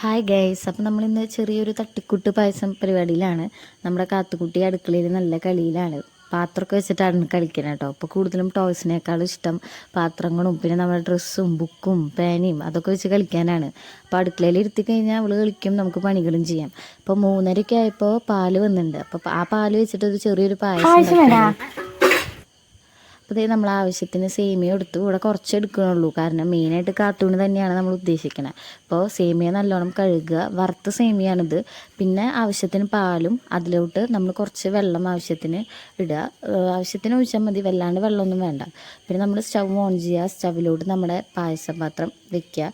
Hi guys അപ്പം നമ്മളിന്ന് ചെറിയൊരു തട്ടിക്കുട്ട് പായസം പരിപാടിയിലാണ്. നമ്മുടെ കാത്തുകുട്ടി അടുക്കളയിൽ നല്ല കളിയിലാണ്. പാത്രമൊക്കെ വെച്ചിട്ടാണ് കളിക്കുന്നത് കേട്ടോ അപ്പോൾ കൂടുതലും ടോയ്സിനേക്കാളും ഇഷ്ടം പാത്രങ്ങളും പിന്നെ നമ്മുടെ ഡ്രസ്സും ബുക്കും പേനയും അതൊക്കെ വെച്ച് കളിക്കാനാണ്. അപ്പോൾ അടുക്കളയിൽ ഇരുത്തി കഴിഞ്ഞാൽ അവൾ കളിക്കും നമുക്ക് പണികളും ചെയ്യാം. അപ്പോൾ മൂന്നരയൊക്കെ ആയപ്പോൾ പാൽ വന്നിട്ടുണ്ട്. അപ്പോൾ ആ പാൽ വെച്ചിട്ട് ഒരു ചെറിയൊരു പായസം. അപ്പോൾ നമ്മൾ ആവശ്യത്തിന് സേമിയ എടുത്ത് ഇവിടെ കുറച്ച് എടുക്കണുള്ളൂ. കാരണം മെയിനായിട്ട് കാത്തൂണ് തന്നെയാണ് നമ്മൾ ഉദ്ദേശിക്കുന്നത് അപ്പോൾ സേമിയ നല്ലോണം കഴുകുക വറുത്ത സേമിയാണിത്. പിന്നെ ആവശ്യത്തിന് പാലും അതിലോട്ട് നമ്മൾ കുറച്ച് വെള്ളം ആവശ്യത്തിന് ഇടുക. ആവശ്യത്തിന് ഒഴിച്ചാൽ മതി വല്ലാണ്ട് വെള്ളമൊന്നും വേണ്ട. പിന്നെ നമ്മൾ സ്റ്റവ് ഓൺ ചെയ്യുക സ്റ്റവിലോട്ട് നമ്മുടെ പായസം പാത്രം വെക്കുക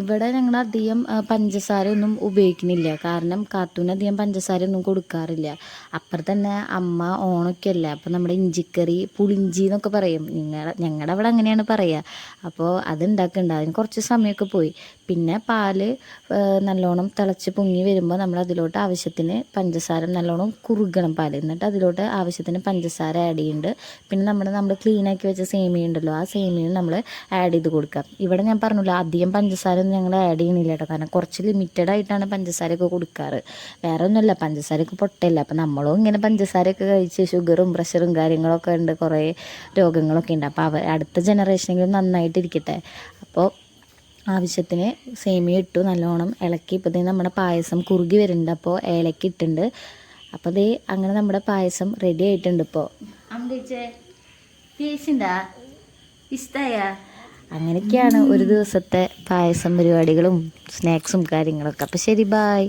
ഇവിടെ ഞങ്ങൾ അധികം പഞ്ചസാര ഒന്നും ഉപയോഗിക്കുന്നില്ല കാരണം കാത്തൂന് അധികം പഞ്ചസാര ഒന്നും കൊടുക്കാറില്ല. അപ്പുറം തന്നെ അമ്മ ഓണൊക്കെ അപ്പം അപ്പോൾ നമ്മുടെ ഇഞ്ചിക്കറി പുളിഞ്ചി എന്നൊക്കെ പറയും. നിങ്ങളുടെ ഞങ്ങളുടെ അവിടെ അങ്ങനെയാണ് പറയുക അപ്പോൾ അത് ഉണ്ടാക്കുന്നുണ്ട് അതിന് കുറച്ച് സമയമൊക്കെ പോയി. പിന്നെ പാൽ നല്ലോണം തിളച്ച് പൊങ്ങി വരുമ്പോൾ നമ്മൾ അതിലോട്ട് ആവശ്യത്തിന് പഞ്ചസാര നല്ലോണം കുറുകണം പാൽ. എന്നിട്ട് അതിലോട്ട് ആവശ്യത്തിന് പഞ്ചസാര ആഡ് ചെയ്യുന്നുണ്ട് പിന്നെ നമ്മൾ നമ്മൾ ക്ലീനാക്കി വെച്ച സേമിയ ഉണ്ടല്ലോ ആ സേമിയ നമ്മൾ ആഡ് ചെയ്ത് കൊടുക്കാം. ഇവിടെ ഞാൻ പറഞ്ഞില്ല അധികം പഞ്ചസാര ഒന്നും ഞങ്ങൾ ആഡ് ചെയ്യണില്ല കേട്ടോ കാരണം കുറച്ച് ലിമിറ്റഡ് ആയിട്ടാണ് പഞ്ചസാരയൊക്കെ കൊടുക്കാറ്. വേറെ ഒന്നുമില്ല. പഞ്ചസാരയൊക്കെ പൊട്ടയില്ല അപ്പം നമ്മളും ഇങ്ങനെ പഞ്ചസാരയൊക്കെ കഴിച്ച് ഷുഗറും പ്രഷറും കാര്യങ്ങളൊക്കെ ഉണ്ട്. കുറേ രോഗങ്ങളൊക്കെ ഉണ്ട്. അപ്പോൾ അവ അടുത്ത ജനറേഷനെങ്കിലും നന്നായിട്ടിരിക്കട്ടെ. അപ്പോൾ ആവശ്യത്തിന് സേമിയ ഇട്ടു. നല്ലോണം ഇളക്കി. ഇപ്പോൾ ഇതേ നമ്മുടെ പായസം കുറുകി വരുന്നുണ്ട്. അപ്പോൾ ഏലക്ക ഇട്ടുണ്ട് അപ്പോൾ ദേ അങ്ങനെ നമ്മുടെ പായസം റെഡി ആയിട്ടുണ്ട് ഇപ്പോൾ ഇഷ്ടായ? അങ്ങനെയൊക്കെയാണ് ഒരു ദിവസത്തെ പായസം പരിപാടികളും സ്നാക്സും കാര്യങ്ങളൊക്കെ. അപ്പോൾ ശരി ബായ്